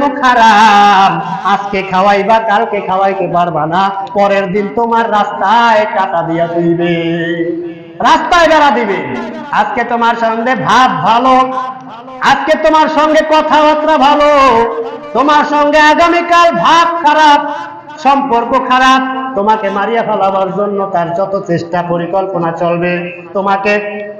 খারাপ? আজকে খাওয়াইবা, কালকে খাওয়াইতে পারবা না। পরের দিন তোমার রাস্তায় কাটা দিয়া দিবে। রাস্তায় বেড়া দিবে। আজকে তোমার সঙ্গে ভাব ভালো। আজকে তোমার সঙ্গে কথাবার্তা ভালো। তোমার সঙ্গে আগামীকাল ভাব খারাপ, সম্পর্ক খারাপ। তোমাকে মারিয়া ফেলাবার জন্য তার যত চেষ্টা পরিকল্পনা চলবে, তোমাকে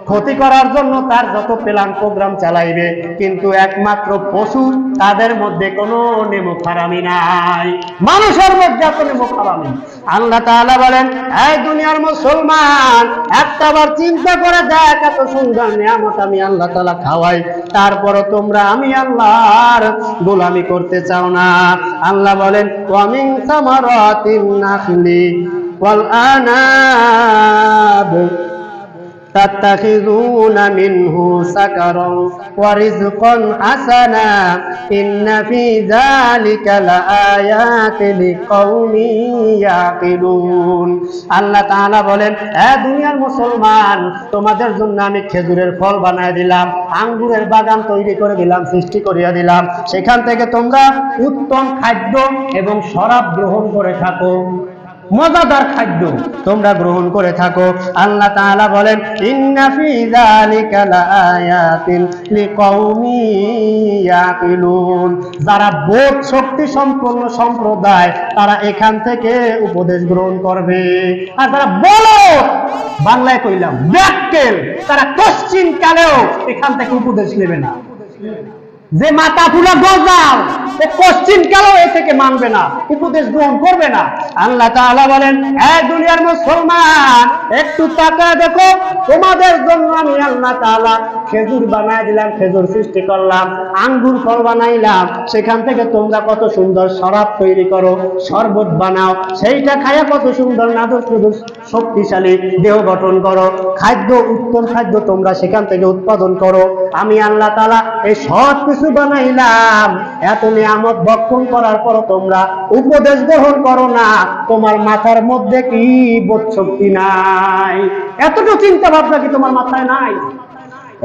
ক্ষতি করার জন্য তার যত প্ল্যান প্রোগ্রাম চালাইবে, কিন্তু একমাত্র পশু তাদের মধ্যে কোনো নেমো খারামি নাই। মানুষের মধ্যে এত নেমো খারামি আল্লাহ তাআলা বলেন এই দুনিয়ার মুসলমান একটাবার চিন্তা করে দেখ, এত সুন্দর নিয়ামত আমি আল্লাহ তাআলা খাওয়াই। তারপরও তোমরা আমি আল্লাহর গোলামি করতে চাও না। আল্লাহ বলেন, ওয়ামিন সামারাতিন تتخذون منه سكرا ورزقا حسنا إن في ذلك لآيات لقوم يعقلون আল্লাহ তাআলা বলেন এ দুনিয়ার মুসলমান তোমাদের জন্য আমি খেজুরের ফল বানায় দিলাম আঙ্গুরের বাগান তৈরি করে দিলাম সৃষ্টি করিয়া দিলাম সেখান থেকে তোমরা উত্তম খাদ্য এবং শরাব গ্রহণ করে থাকো মজাদার খাদ্য। তোমরা গ্রহণ করে থাকো। আল্লাহ তাআলা বলেন, ইন্না ফি যালিকা ইয়াকিলুন। যারা বোধ শক্তি সম্পন্ন সম্প্রদায়, তারা এখান থেকে উপদেশ গ্রহণ করবে। আর যারা বলো, বাংলায় কইলাম ব্যাককেল তারা কোশ্চিন কালেও এখান থেকে উপদেশ নেবে না। যে মাথা ফুলা গজাল সে কোশ্চিন কেন এ থেকে মানবে না, উপদেশ গ্রহণ করবে না। আল্লাহ তাআলা বলেন, এ দুনিয়ার মুসলমান, একটু তাকায় দেখো, তোমাদের জন্য আমি আল্লাহ তাআলা খেজুর বানায় দিলাম, খেজুর সৃষ্টি করলাম, আঙ্গুর ফল বানাইলাম, সেখান থেকে তোমরা কত সুন্দর শরাব তৈরি করো, শরবত বানাও, সেইটা খায়া কত সুন্দর নাদর সুদূর শক্তিশালী দেহ গঠন করো, খাদ্য উত্তম খাদ্য তোমরা সেখান থেকে উৎপাদন করো। আমি আল্লাহ তাআলা এই সব কিছু বানাইলাম এত নিয়ামত ভক্ষণ করার পর তোমরা উপদেশ গ্রহণ করো না। তোমার মাথার মধ্যে কি বোধ শক্তি নাই? এতটুকু চিন্তা ভাবনা কি তোমার মাথায় নাই?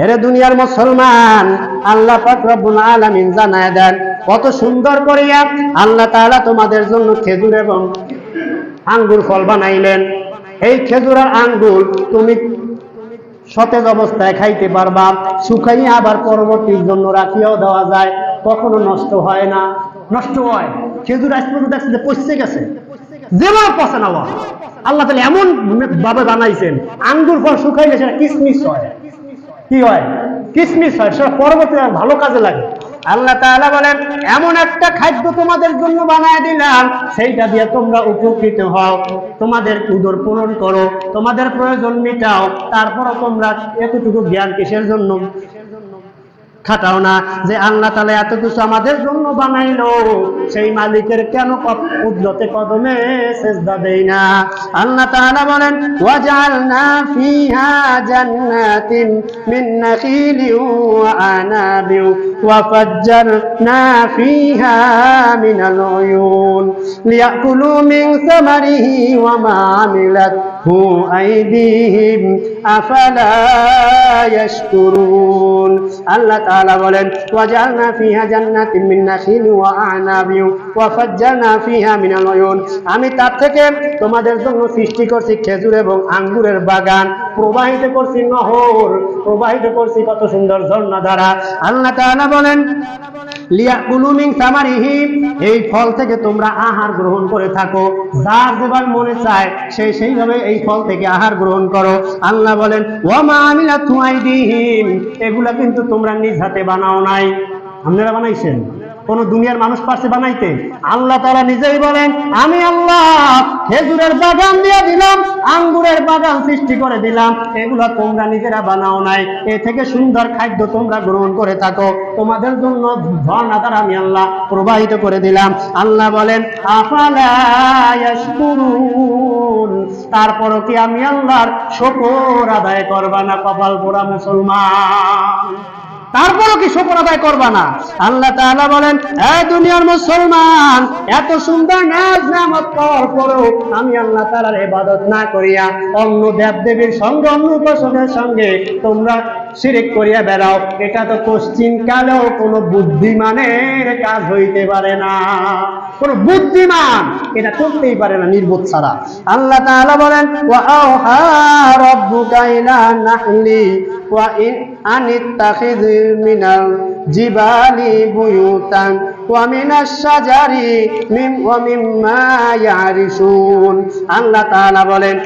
এরে দুনিয়ার মুসলমান, আল্লাহ পাক আলামিন জানায় দেন, কত সুন্দর করিয়া আল্লাহ তাআলা তোমাদের জন্য খেজুর এবং আঙ্গুর ফল বানাইলেন। এই খেজুর আর আঙ্গুর তুমি সতেজ অবস্থায় খাইতে পারবা। শুকাইয়া আবার পরবর্তীর জন্য রাখিয়াও দেওয়া যায়। কখনো নষ্ট হয় না। নষ্ট হয়। খেজুর আজ পর্যন্ত দেখছে যে পচে গেছে। যেমন পচে না। আল্লাহ তাহলে এমন ভাবে বানাইছেন। আঙ্গুর ফল শুকাইলে সেটা কিসমিস হয়। কি হয়? কিসমিস হয়। সেটা পরবর্তী ভালো কাজে লাগে। আল্লাহ তাআলা বলেন, এমন একটা খাদ্য তোমাদের জন্য বানায় দিলাম, সেইটা দিয়ে তোমরা উপকৃত হও। তোমাদের উদর পূরণ করো, তোমাদের প্রয়োজন মিটাও, তারপরও তোমরা এতটুকু জ্ঞান কিসের জন্য? খাটাও না যে আল্লাহ তালা এত কিছু আমাদের জন্য বানাইলো, সেই মালিকের কেন উদ্যতে কদমে সেজদা দেই না? আল্লাহ তাআলা বলেন, ওয়াজআলনা ফিহা জান্নাতিন মিন নাখিলি ওয়া ফিহা মিনাল উয়ুন লিয়াকুলু মিন সামারিহি ওয়া মা আমিলাতহু আইদিহিম আফালা ইয়াশকুরুন আল্লাহ তাআলা বলেন ওয়াজালনা ফিহা জান্নাতিন মিন নাখিল ওয়া আনাবি ওয়া ফাজ্জালনা ফিহা মিনাল উয়ুন. আমি তার থেকে তোমাদের জন্য সৃষ্টি করছি খেজুর এবং আঙ্গুরের বাগান। প্রবাহিত করছি নহর, প্রবাহিত করছি কত সুন্দর ঝর্ণা ধারা। আল্লাহ বলেন, লিয়াকুলু মিন সামারিহি, এই ফল থেকে তোমরা আহার গ্রহণ করে থাকো। যার যেবার মনে চায়, সে সেইভাবে এই ফল থেকে আহার গ্রহণ করো। আল্লাহ বলেন ওয়া মা আমিলাতু আইদিহিম, এগুলা কিন্তু তোমরা নিজ হাতে বানাও নাই। আপনারা বানাইছেন? কোন দুনিয়ার মানুষ পারছে বানাইতে? আল্লাহ তারা নিজেই বলেন, আমি আল্লাহ খেজুরের বাগান দিয়ে দিলাম, আঙ্গুরের বাগান সৃষ্টি করে দিলাম। এগুলো তোমরা নিজেরা বানাও নাই। এ থেকে সুন্দর খাদ্য তোমরা গ্রহণ করে থাকো। তোমাদের জন্য ঝর্ণা দ্বারা আমি আল্লাহ প্রবাহিত করে দিলাম। আল্লাহ বলেন তারপরও কি আমি আল্লাহর শকর আদায় করবা না কপাল পোড়া মুসলমান? তারপরও কি শুকর আদায় করবা না? আল্লাহ তাআলা বলেন, এ দুনিয়ার মুসলমান, এত সুন্দর নাজ নামত পরেও আমি আল্লাহ তাআলার ইবাদত না করিয়া অন্য দেব দেবীর সঙ্গে, অন্য উপাসকের সঙ্গে তোমরা শিরিক করিয়া বেড়াও। এটা তো পশ্চিম কালেও কোনো বুদ্ধিমানের কাজ হইতে পারে না। কোন বুদ্ধিমান এটা করতেই পারে না নির্বোধ ছাড়া। আল্লাহ তাআলা বলেন, ওয়া আওহা রাব্বুকা ইলা নাহলি, ওয়া আনিত্তাখিয মিনাল জিবালি বুয়ুতান আল্লাহ তাআলা বলেন,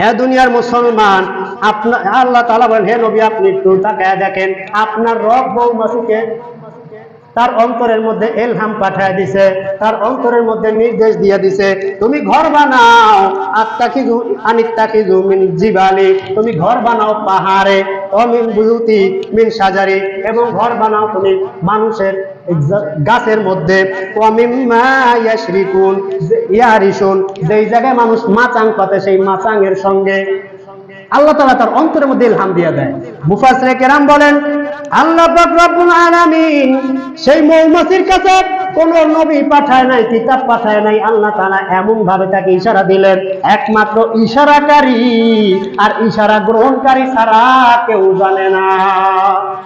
হে দুনিয়ার মুসলমান আপনার আল্লাহ তাআলা বলেন, হে নবী, আপনি একটু তাকায় দেখেন, আপনার রব বৌমাসিকে তার অন্তরের মধ্যে এলহাম পাঠায় দিছে, তার অন্তরের মধ্যে নির্দেশ দিয়ে দিছে, তুমি ঘর বানাও আত্মাকিজু আনিত্তাকিজু মিন জিবালি, তুমি ঘর বানাও পাহাড়ে। অমিন বুয়ুতি মিন সাজারি এবং ঘর বানাও তুমি মানুষের গাছের মধ্যে। ইয়ারিশুন, যেই জায়গায় মানুষ মাচাং পাতে সেই মাচাঙের সঙ্গে আল্লাহ তাআলা তার অন্তরের মধ্যে ইলহাম দিয়ে দেয়। মুফাসসিরে কেরাম বলেন, আল্লাহ রব্বুল আলামিন সেই মৌমাছির কাছে কোন নবী পাঠায় নাই, কিতাব পাঠায় নাই, আল্লাহ তাআলা এমন ভাবে তাকে ইশারা দিলেন, একমাত্র ইশারাকারী, আর ইশারা গ্রহণকারী ছাড়া কেউ জানে না।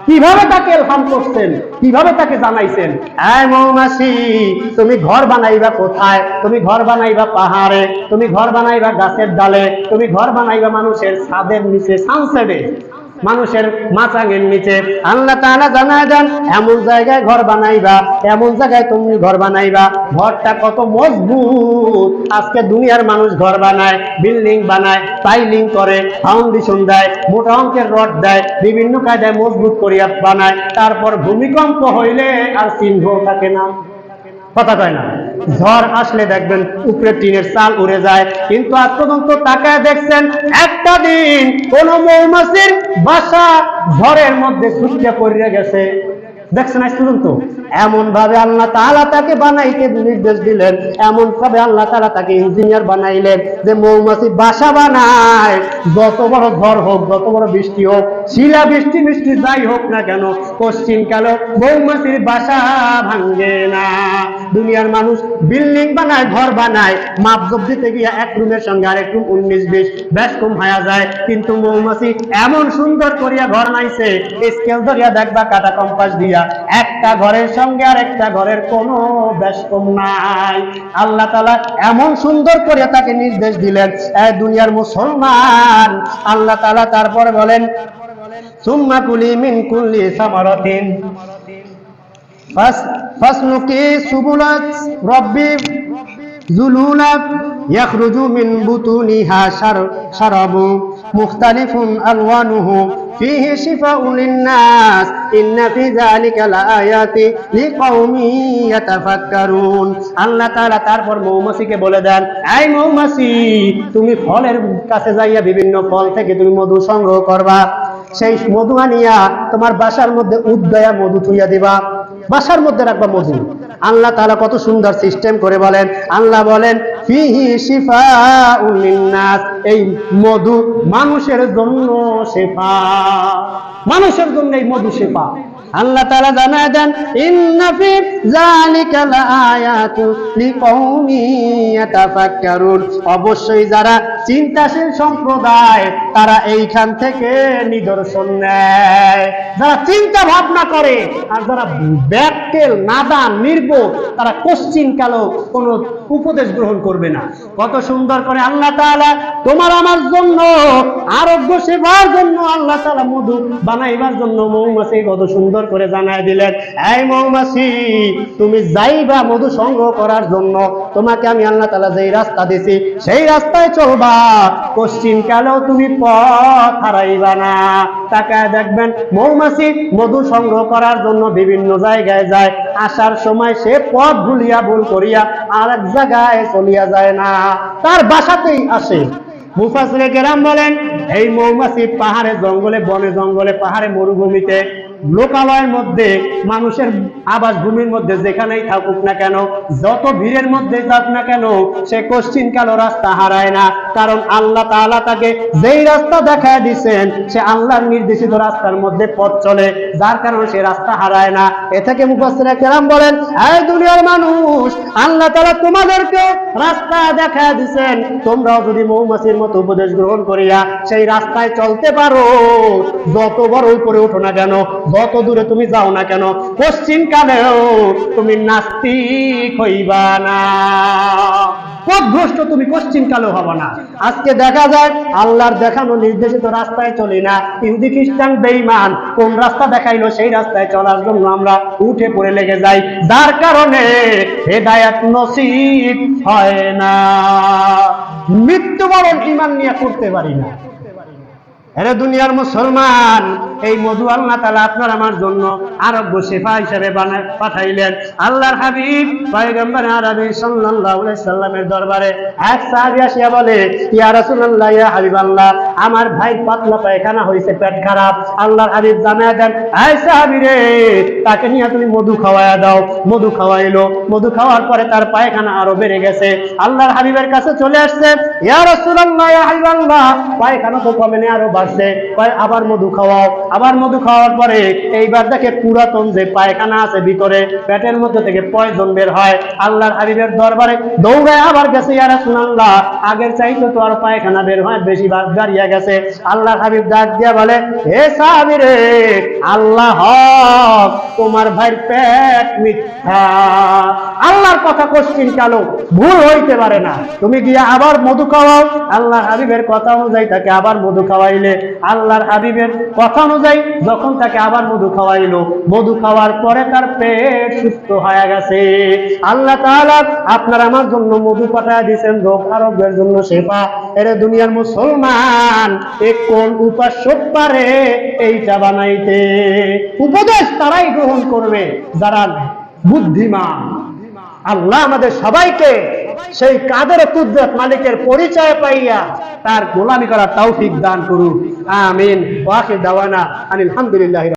কীভাবে তাকে ইলহাম করছেন? কীভাবে তাকে জানাইছেন? এই মৌমাছি, তুমি ঘর বানাইবা কোথায়? তুমি ঘর বানাইবা পাহাড়ে, তুমি ঘর বানাইবা গাছের ডালে, তুমি ঘর বানাইবা মানুষের ছাদের নিচে সানসেটে মানুষের মাচাঙের নিচে। আল্লাহ তাআলা জানায় দেন, এমন জায়গায় ঘর বানাইবা, এমন জায়গায় তুমি ঘর বানাইবা। ঘরটা কত মজবুত। আজকে দুনিয়ার মানুষ ঘর বানায়, বিল্ডিং বানায় পাইলিং করে, ফাউন্ডেশন দেয়, মোটা অঙ্কের রড দেয়, বিভিন্ন কায়দায় মজবুত করিয়া বানায়। তারপর ভূমিকম্প হইলে আর চিহ্ন থাকে না। কথা কয় না। ঝড় আসলে দেখবেন উপরে টিনের চাল উড়ে যায়। কিন্তু আজ পর্যন্ত তাকায় দেখছেন, একটা দিন কোন মৌমাছির বাসা ঝড়ের মধ্যে ছুটে পড়ে গেছে। দেখছেন পর্যন্ত? এমন ভাবে আল্লাহ তাআলা তাকে বানাইতে নির্দেশ দিলেন এমন ভাবে আল্লাহ তাআলা তাকে ইঞ্জিনিয়ার বানাইলেন যে মৌমাছি বাসা বানায়। যত বড় ঝড় হোক, যত বড় বৃষ্টি হোক, শিলা বৃষ্টি মিষ্টি যাই হোক না কেন পশ্চিম কালে মৌমাছির বাসা ভাঙ্গে না। দুনিয়ার মানুষ বিল্ডিং বানায়, ঘর বানায় মাপজব দিতে গিয়ে এক রুমের সঙ্গে আরেক রুম উনিশ বিশ, বেশ কম হয়ে যায়। কিন্তু মৌমাছি এমন সুন্দর করিয়া ঘর নাইছে স্কেল ধরিয়া দেখবা কাটা কম্পাস দিয়া, একটা ঘরের সঙ্গে আর একটা ঘরের কোনো বেশ কম নাই। আল্লাহ তালা এমন সুন্দর করে তাকে নির্দেশ দিলেন দুনিয়ার মুসলমান। আল্লাহ তালা তারপরে বলেন, সুম্মা কুলি মিন কুল্লি সামারাতিন। ফাসলুকি সুবুলাত রব্বি জুলুলা يخرج من بطونها شر شراب مختلف ألوانه فيه شفاء للناس إن في ذلك لآيات لقوم يتفكرون আল্লাহ তাআলা তারপর মৌমাছিকে বলে দেন এই মৌমাছি তুমি ফলের কাছে যাইয়া বিভিন্ন ফল থেকে তুমি মধু সংগ্রহ করবা সেই মধু আনিয়া তোমার বাসার মধ্যে উদ্দয়া মধু থুইয়া দিবা বাসার মধ্যে রাখবা মজুর আল্লাহ তাহলে কত সুন্দর সিস্টেম করে বলেন, আল্লাহ বলেন এই মধু মানুষের জন্য শেফা। মানুষের জন্য এই মধু শেফা। আল্লাহ তাআলা জানায় দেন, ইন্না অবশ্যই যারা চিন্তাশীল সম্প্রদায়, তারা এইখান থেকে নিদর্শন নেয়। যারা চিন্তা ভাবনা করে, আর যারা ব্যাকটেল, নাদান, নির্বোধ, তারা কোশ্চিন কালো কোন উপদেশ গ্রহণ করবে না। কত সুন্দর করে আল্লাহ তাআলা তোমার আমার জন্য, আরোগ্য সেবার জন্য আল্লাহ তাআলা মধু বানাইবার জন্য মৌমাছি কত সুন্দর করে জানায় দিলেন। এই মৌমাছি, তুমি যাইবা মধু সংগ্রহ করার জন্য। তোমাকে আমি আল্লাহ তালা যেই রাস্তা দিছি, সেই রাস্তায় চলবা। পশ্চিম কালেও তুমি পথ হারাইবা না। তাকায় দেখবেন মৌমাছি মধু সংগ্রহ করার জন্য বিভিন্ন জায়গায় যায়। আসার সময় সে পথ ভুলিয়া ভুল করিয়া আর এক জায়গায় চলিয়া যায় না। তার বাসাতেই আসে। মুফাসিরে কেরাম বলেন, এই মৌমাছি পাহাড়ে জঙ্গলে, বনে জঙ্গলে, পাহাড়ে মরুভূমিতে লোকালয়ের মধ্যে, মানুষের আবাস ভূমির মধ্যে যেখানেই থাকুক না কেন, যত ভিড়ের মধ্যে যাক না কেন, সে কোশ্চিন কালো রাস্তা হারায় না। কারণ আল্লাহ তাআলা তাকে যেই রাস্তা দেখায় দিচ্ছেন সে আল্লাহর নির্দেশিত রাস্তার মধ্যে পথ চলে। যার কারণে সে রাস্তা হারায় না। এ থেকে মুফাসসিরা কেরাম বলেন এই দুনিয়ার মানুষ, আল্লাহ তাআলা তোমাদেরকে রাস্তা দেখায় দিচ্ছেন তোমরাও যদি মৌমাছির মতো উপদেশ গ্রহণ করিয়া সেই রাস্তায় চলতে পারো, যত বড় উপরে ওঠো না কেন যত দূরে তুমি যাও না কেন, পশ্চিম কালেও তুমি নাস্তিক হইবা না। পথভ্রষ্ট তুমি পশ্চিম কালেও হবা না। আজকে দেখা যায়, আল্লাহর দেখানো নির্দেশিত রাস্তায় চলি না। ইহুদি খ্রিস্টান বেঈমান, কোন রাস্তা দেখাইলো, সেই রাস্তায় চলার জন্য আমরা উঠে পড়ে লেগে যাই। যার কারণে হেদায়াত নসিব হয় না। মৃত্যুবরণ ইমান নিয়ে করতে পারি না। আরে দুনিয়ার মুসলমান এই মধু আল্লাহ তালা আপনার আমার জন্য আরোগ্য শেফা হিসেবে বানায় পাঠাইলেন। আল্লাহর হাবিব পয়গম্বর আরবি আলাইহি সাল্লামের দরবারে এক সাহাবী আসিয়া বলে, ইয়া রাসূলুল্লাহ, ইয়া হাবিবাল্লাহ, আমার ভাই পাতলা পায়খানা হইছে, পেট খারাপ। আল্লাহর হাবিব জানায় দেন, এই সাহাবী রে, তাকে নিয়ে তুমি মধু খাওয়ায়া দাও। মধু খাওয়াইলো। মধু খাওয়ার পরে তার পায়খানা আরও বেড়ে গেছে। আল্লাহর হাবিবের কাছে চলে আসছে, ইয়া রাসূলুল্লাহ, ইয়া হাবিবাল্লাহ। পায়খানা তো কমে আরও বাড়ছে। আবার মধু খাওয়াও। আবার মধু খাওয়ার পরে এইবার দেখে পুরাতন যে পায়খানা আছে ভিতরে, পেটের মধ্যে থেকে পয়জন বের হয়। আল্লাহর হাবিবের দরবারে দৌড়ায় আবার গেছে, ইয়া রাসূলুল্লাহ, আগের চাইতে তো আর পায়খানা বের হয়, বেশি দাঁড়িয়ে গেছে। আল্লাহর হাবিব ডাক দিয়া বলে, হে সাহাবী আল্লাহ তোমার ভাইয়ের পেট মিথ্যা। আল্লাহর কথা কোশ্চিন কালো, ভুল হইতে পারে না। তুমি গিয়া আবার মধু খাওয়াও। আল্লাহর হাবিবের কথা অনুযায়ী তাকে আবার মধু খাওয়াইলে। আল্লাহর হাবিবের কথা অনুযায়ী যখন তাকে আবার মধু খাওয়াইলো। মধু খাওয়ার পরে তার পেট সুস্থ হয়ে গেছে। আল্লাহ তাআলা আপনার আমার জন্য মধু পাঠায় দিয়েছেন, রোগ আরোগ্যের জন্য সেবা। এরে দুনিয়ার মুসলমান, এ কোন উপাস্য পারে এইটা বানাইতে? উপদেশ তারাই গ্রহণ করবে, যারা বুদ্ধিমান। আল্লাহ আমাদের সবাইকে সেই কাদের কুদরত মালিকের পরিচয় পাইয়া তার গোলামি করার তৌফিক দান করুক। আমিন। ওয়াকে দাওয়ানা আনিল হামদুলিল্লাহ